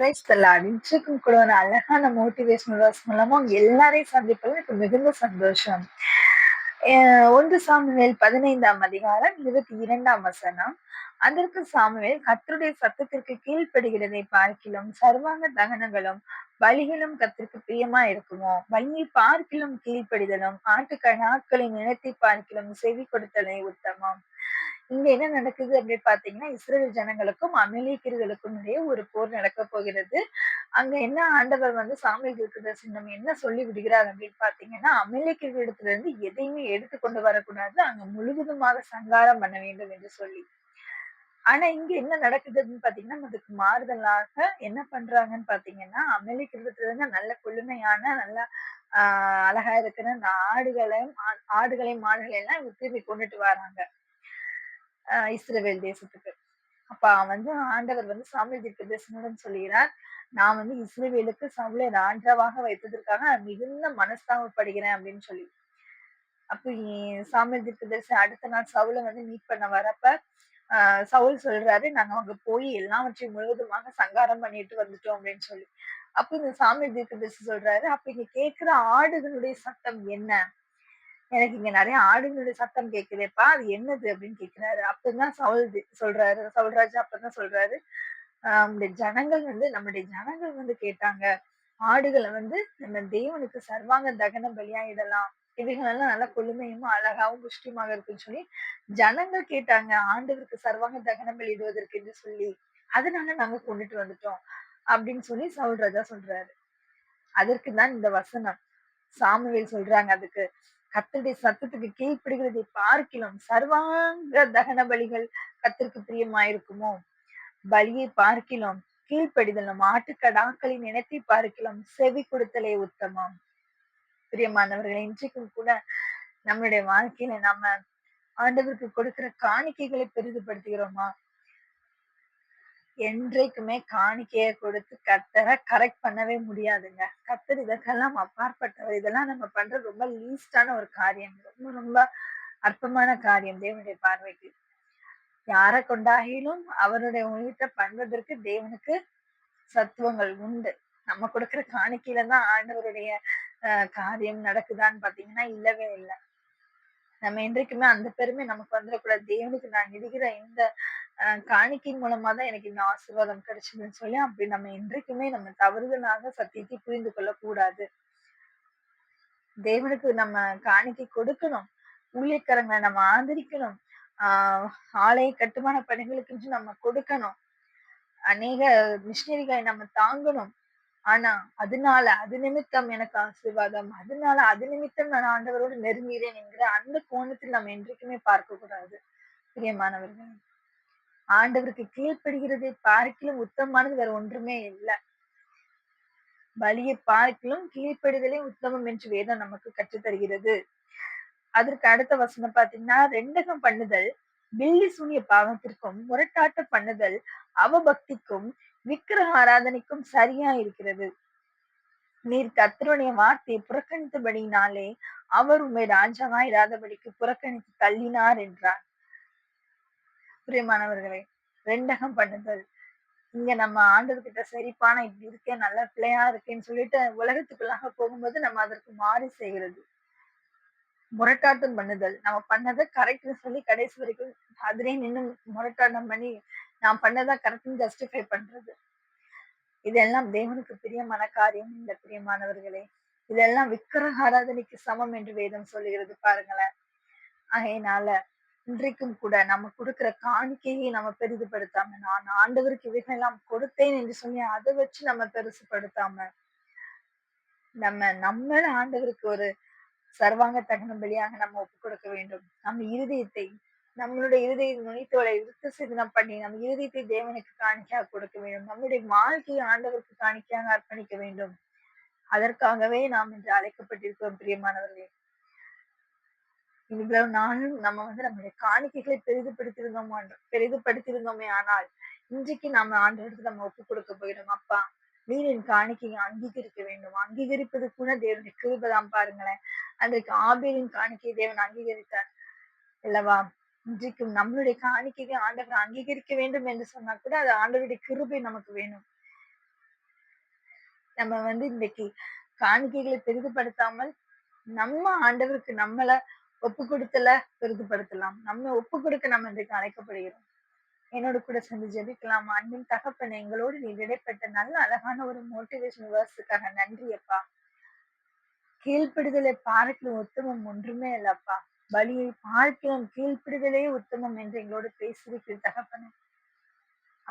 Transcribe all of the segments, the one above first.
இன்றைக்கும் கூட ஒரு அழகான மோட்டிவேஷனல் வேர்ஸ் மூலமா எல்லாரையும் சந்திப்பதில் எனக்கு மிகுந்த சந்தோஷம். ஒன்று சாமுவேல் பதினைந்தாம் அதிகாரம் இருபத்தி இரண்டாம் வசனம். அதற்கு சாமுவேல் கத்தருடைய சத்தத்திற்கு கீழ்ப்படுகிறதை பார்க்கிலும் சர்வாங்க தகனங்களும் வழிகளும் கத்திற்கு பிரியமா இருக்குமோ? பலியை பார்க்கிலும் கீழ்ப்படிதலும் ஆட்டுக்கணாக்களின் நினைத்தி பார்க்கிலும் செவி கொடுத்தலை உத்தமம். இங்க என்ன நடக்குது அப்படின்னு பாத்தீங்கன்னா இஸ்ரேல் ஜனங்களுக்கும் அமெரிக்கர்களுக்கும் இடையே ஒரு போர் நடக்க போகிறது. அங்க என்ன ஆண்டவர் வந்து சாமி இருக்கிற நம்ம என்ன சொல்லி விடுகிறார் அப்படின்னு பாத்தீங்கன்னா அமெரிக்கர்களிடத்துல இருந்து எதையுமே எடுத்து கொண்டு வரக்கூடாது. அங்க முழுவதுமாக சங்காரம் பண்ண வேண்டும் என்று சொல்லி. ஆனா இங்க என்ன நடக்குதுன்னு பாத்தீங்கன்னா அதுக்கு மாறுதலாக என்ன பண்றாங்கன்னு பாத்தீங்கன்னா அமெரிக்கிறதுல இருந்து நல்ல குளுமையான நல்ல ஆஹ் அழகா இருக்கிற ஆடுகளையும் ஆ- ஆடுகளையும் மாடுகளையும் எல்லாம் இங்க திரும்பி கொண்டுட்டு வராங்க. ஆஹ் இஸ்ரேல் தேசத்துக்கு. அப்ப வந்து ஆண்டவர் வந்து சாமுவேல் தீர்க்கதரிசனிடம் சொல்கிறார் நான் வந்து இஸ்ரேவேலுக்கு சவுளை ராஜாவாக வைத்ததற்காக மிகுந்த மனஸ்தாபப்படுகிறேன் அப்படின்னு சொல்லி. அப்ப இ- சாமுவேல் தீர்க்கதரிசி அடுத்த நாள் சவுளை வந்து மீட் பண்ண வரப்ப சவுல் சொல்றாரு நாங்க அங்க போய் எல்லாவற்றையும் முழுவதுமாக சங்காரம் பண்ணிட்டு வந்துட்டோம் அப்படின்னு சொல்லி. அப்ப இந்த சாமுவேல் தீர்க்கதரிசி சொல்றாரு அப்ப இங்க கேக்குற ஆடுகளுடைய சத்தம் என்ன? எனக்கு இங்க நிறைய ஆடுகளுடைய சத்தம் கேக்குதேப்பா அது என்னது? அப்படின்னு கேக்குறாரு. அப்பதான் சவுல் சொல்றாரு சவுல்ராஜா அப்பதான் சொல்றாரு ஆஹ் நம்முடைய ஜனங்கள் வந்து நம்முடைய ஜனங்கள் வந்து கேட்டாங்க ஆடுகளை வந்து நம்ம தேவனுக்கு சர்வாங்க தகனம் பலியாயிடலாம். இவைகள் நல்லா கொழுமையும் அழகாவும் புஷ்டியுமாக இருக்குன்னு சொல்லி ஜனங்கள் கேட்டாங்க. ஆண்டவருக்கு சர்வாங்க தகனம் பலியிடுவதற்கு என்று சொல்லி. அதனால நாங்க கொண்டுட்டு வந்துட்டோம் அப்படின்னு சொல்லி சவுல் ராஜா சொல்றாரு. அதற்கு தான் இந்த வசனம். சாமுவேல் சொல்றாங்க அதுக்கு. கத்தருடைய சத்தத்துக்கு கீழ்ப்படுகிறதை பார்க்கலாம் சர்வாங்க தகன பலிகள் கத்திற்கு பிரியமாயிருக்குமோ? பலியை பார்க்கலாம் கீழ்ப்படிதலும் ஆட்டுக்கடாக்களின் இனத்தை பார்க்கலாம் செவி கொடுத்தலே உத்தமம். பிரியமானவர்களே இன்றைக்கும் கூட நம்மளுடைய வாழ்க்கையில நம்ம ஆண்டவருக்கு கொடுக்கிற காணிக்கைகளை பெரிதுபடுத்துகிறோமா? என்றைக்குமே காணிக்கைய கொடுத்து கத்தரை கரெக்ட் பண்ணவே முடியாதுங்க. கத்தர் இதற்கெல்லாம் அப்பாற்பட்டவர். இதெல்லாம் நம்ம பண்றது ரொம்ப லீஸ்டான ஒரு காரியம். ரொம்ப ரொம்ப அற்பமான காரியம் தேவனுடைய பார்வைக்கு. யாரை கொண்டாகிலும் அவருடைய உயிரத்தை பண்ணுவதற்கு தேவனுக்கு சத்துவங்கள் உண்டு. நம்ம கொடுக்கிற காணிக்கையில தான் ஆண்டவருடைய காரியம் நடக்குதான்னு பாத்தீங்கன்னா இல்லவே இல்லை. நம்ம என்றைக்குமே அந்த பெருமை நமக்கு வந்துடக்கூடாது. தேவனுக்கு நான் இடுகிற இந்த காணிக்கையின் மூலமா தான் எனக்கு இந்த ஆசீர்வாதம் கிடைச்சதுன்னு சொல்லி அப்படி நம்ம என்றைக்குமே நம்ம தவறுதலாக சத்தியத்தை புரிந்து கொள்ள கூடாது தேவனுக்கு நம்ம காணிக்கை கொடுக்கணும். ஊழியக்காரங்களை நம்ம ஆதரிக்கணும். ஆஹ் ஆலய கட்டுமான பணிகளுக்கு நம்ம கொடுக்கணும். அநேக மிஷினரிகளை நம்ம தாங்கணும். ஆனா அதனால அது நிமித்தம் எனக்கு ஆசீர்வாதம் அதனால அது நிமித்தம் நான் ஆண்டவரோடு நெருங்கிறேன் என்கிற அந்த கோணத்தில் நம்ம என்றைக்குமே பார்க்க கூடாது பிரியமானவர்கள் ஆண்டவருக்கு கீழ்ப்படுகிறதை பார்க்கிலும் உத்தமமானது வேற ஒன்றுமே இல்லை. பலியை பார்க்கிலும் கீழ்ப்படுதலே உத்தமம் என்று வேதம் நமக்கு கற்றுத்தருகிறது. அதற்கு அடுத்த வசனம் பாத்தீங்கன்னா ரெண்டகம் பண்ணுதல் பில்லி சூனிய பாவத்திற்கும் முரட்டாட்ட பண்ணுதல் அவபக்திக்கும் விக்கிரக ஆராதனைக்கும் சரியா இருக்கிறது. நீர் கத்தருடைய வார்த்தையை புறக்கணித்தபடினாலே அவர் உண்மை ராஜாவா இராதபடிக்கு புறக்கணித்து தள்ளினார் என்றார். பிரியமானவர்களே ரெண்டகம் பண்ணுதல் இங்க நம்ம ஆண்டவர்கிட்ட சரிப்பான இப்படி இருக்கேன் நல்ல பிள்ளையா இருக்கேன்னு சொல்லிட்டு உலகத்துக்குள்ளாக போகும்போது நம்ம அதற்கு மாறி செய்கிறது. முரட்டாட்டம் பண்ணுதல். நம்ம பண்ணதை கரெக்ட்னு சொல்லி கடைசி வரைக்கும் அதிலே நின்று முரட்டாட்டம் பண்ணி நான் பண்ணதான் கரெக்ட்னு ஜஸ்டிஃபை பண்றது. இதெல்லாம் தேவனுக்கு பிரியமான காரியம் இந்த பிரியமானவர்களே. இதெல்லாம் விக்கிரக ஆராதனைக்கு சமம் என்று வேதம் சொல்லுகிறது பாருங்களேன். ஆகையினால இன்றைக்கும் கூட நம்ம கொடுக்கிற காணிக்கையை நம்ம பெரிதுபடுத்தாம நான் ஆண்டவருக்கு இவைகள் எல்லாம் கொடுத்தேன் என்று சொல்லி அதை வச்சு நம்ம பெருசுபடுத்தாம நம்ம நம்மள ஆண்டவருக்கு ஒரு சர்வாங்க தகன பலியாக நம்ம ஒப்பு கொடுக்க வேண்டும். நம்ம இருதயத்தை நம்மளுடைய இருதய நுனித்தோலை விருத்த சிதனம் பண்ணி நம்ம இருதயத்தை தேவனுக்கு காணிக்கையாக கொடுக்க வேண்டும். நம்முடைய வாழ்க்கையை ஆண்டவருக்கு காணிக்கையாக அர்ப்பணிக்க வேண்டும். அதற்காகவே நாம் இன்று அழைக்கப்பட்டிருக்கிறோம் பிரியமானவர்களே. இவ்வளவு நாளும் நம்ம வந்து நம்முடைய காணிக்கைகளை பெரிதுபடுத்தியிருந்தோம் பெரிதுபடுத்தியிருந்தோமே ஆனால் இன்றைக்கு நாம ஆண்டவருக்கு நம்ம ஒப்பு கொடுக்க போயிடும் அப்பா நீர் என் காணிக்கையை அங்கீகரிக்க வேண்டும். அங்கீகரிப்பது கூட தேவனுடைய கிருபதாம் பாருங்களேன். அன்றைக்கு ஆபியரின் காணிக்கையை தேவன் அங்கீகரித்தார். அல்லவா? இன்றைக்கும் நம்மளுடைய காணிக்கையை ஆண்டவர் அங்கீகரிக்க வேண்டும் என்று சொன்னா கூட அது ஆண்டவருடைய கிருபை நமக்கு வேணும். நம்ம வந்து இன்னைக்கு காணிக்கைகளை பெரிதுபடுத்தாமல் நம்ம ஆண்டவருக்கு நம்மள ஒப்பு கொடுத்தல பெரிதுபடுத்தலாம். நம்ம ஒப்பு கொடுக்க நம்ம இன்றைக்கு அழைக்கப்படுகிறோம். என்னோட கூட சேர்ந்து ஜெபிக்கலாம். அன்பின் தகப்பன் எங்களோடு நீ இடைப்பட்ட நல்ல அழகான ஒரு மோட்டிவேஷன் வேர்ஸுக்காக நன்றி அப்பா கீழ்ப்படுதலை பார்க்கலாம் உத்தமம் ஒன்றுமே இல்லப்பா. பலியை பார்க்கலாம் கீழ்ப்பிடுதலே உத்தமம் என்று எங்களோடு பேசுகிறீர்கள் தகப்பன.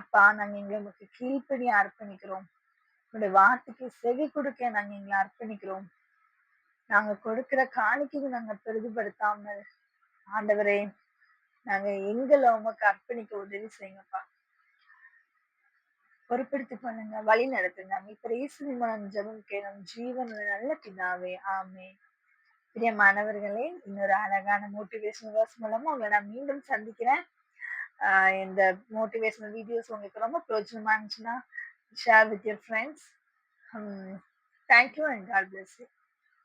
அப்பா நாங்க எங்களுக்கு கீழ்ப்படிய அர்ப்பணிக்கிறோம். உங்களுடைய வார்த்தைக்கு செவி கொடுக்க நாங்க எங்களை அர்ப்பணிக்கிறோம். நாங்க கொடுக்கிற காணிக்கைக்கு நாங்க பெரிதுபடுத்தாமல் ஆண்டவரே நாங்க எங்களை உமக்கு அர்ப்பணிக்க உதவி செய்யுங்கப்பா. பொறுப்படுத்தி பண்ணுங்க வழி நடத்துங்க. இப்ப இயேசுவின் மூலம் கேளும் ஜீவன் நல்ல பிதாவே ஆமே பிரியமானவர்களே இன்னொரு அழகான மோட்டிவேஷன் வேர்ஸ் மூலமா உங்களை நான் மீண்டும் சந்திக்கிறேன். இந்த மோட்டிவேஷனல் வீடியோஸ் உங்களுக்கு ரொம்ப பிரோஜனமா இருந்துச்சுன்னா share with your friends thank you and God bless you